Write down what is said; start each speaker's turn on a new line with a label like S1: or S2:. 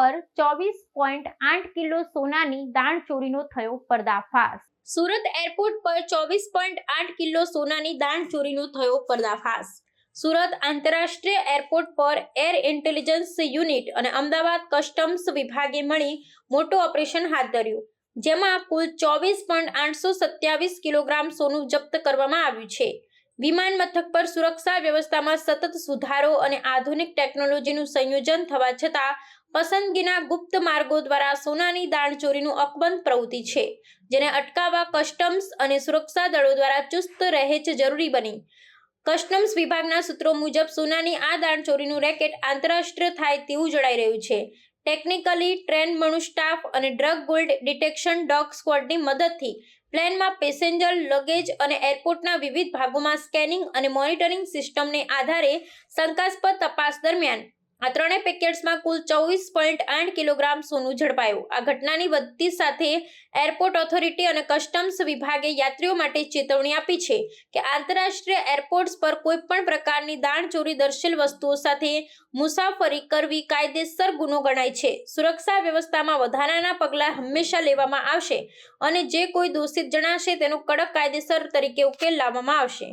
S1: પર ચોવીસ પોઈન્ટ આઠ કિલો સોનાની દાણચોરીનો થયો પર્દાફાશ. સુરત એરપોર્ટ પર ચોવીસ પોઈન્ટ આઠ કિલો સોનાની દાણચોરીનો થયો પર્દાફાશ. સુરત આંતરરાષ્ટ્રીય એરપોર્ટ પર એર ઇન્ટેલિજન્સ યુનિટ અને અમદાવાદ કસ્ટમ્સ વિભાગે મળી મોટું ઓપરેશન હાથ ધર્યું, જેમાં કુલ ચોવીસ પોઈન્ટ આઠસો સત્યાવીસ કિલોગ્રામ સોનું જપ્ત કરવામાં આવ્યું છે. વિમાન મથક પર સુરક્ષા વ્યવસ્થામાં સતત સુધારો અને આધુનિક ટેકનોલોજીનું સંયોજન થવા છતાં પસંદગીના ગુપ્ત માર્ગો દ્વારા સોનાની દાણચોરીનું અકબંધ પ્રવૃત્તિ છે, જેને અટકાવવા કસ્ટમ્સ અને સુરક્ષા દળો દ્વારા ચુસ્ત રહેચ જરૂરી બની. કસ્ટમ્સ વિભાગના સૂત્રો મુજબ, સોનાની આ દાણચોરીનું રેકેટ આંતરરાષ્ટ્રીય થાય તેવું જણાઈ રહ્યું છે. ટેકનિકલી ટ્રેન મણુ સ્ટાફ અને ડ્રગ ગોલ્ડ ડિટેક્શન ડોગ સ્ક્વોડની મદદથી પ્લેનમાં પેસેન્જર, લગેજ અને એરપોર્ટના વિવિધ ભાગોમાં સ્કેનિંગ અને મોનિટરિંગ સિસ્ટમને આધારે શંકાસ્પદ તપાસ દરમિયાન આ ત્રણેય પેકેટ્સમાં કુલ ચોવીસ પોઈન્ટ આઠ કિલોગ્રામ સોનું ઝડપાયું. આ ઘટનાની વધતી સાથે એરપોર્ટ ઓથોરિટી અને કસ્ટમ્સ વિભાગે યાત્રીઓ માટે ચેતવણી આપી છે કે આંતરરાષ્ટ્રીય એરપોર્ટ્સ પર કોઈ પણ પ્રકારની દાણચોરી દર્શેલ વસ્તુઓ સાથે મુસાફરી કરવી કાયદેસર ગુનો ગણાય છે. સુરક્ષા વ્યવસ્થામાં વધારાના પગલાં હંમેશા લેવામાં આવશે અને જે કોઈ દોષિત જણાશે તેનો કડક કાયદેસર તરીકે ઉકેલ લાવવામાં આવશે.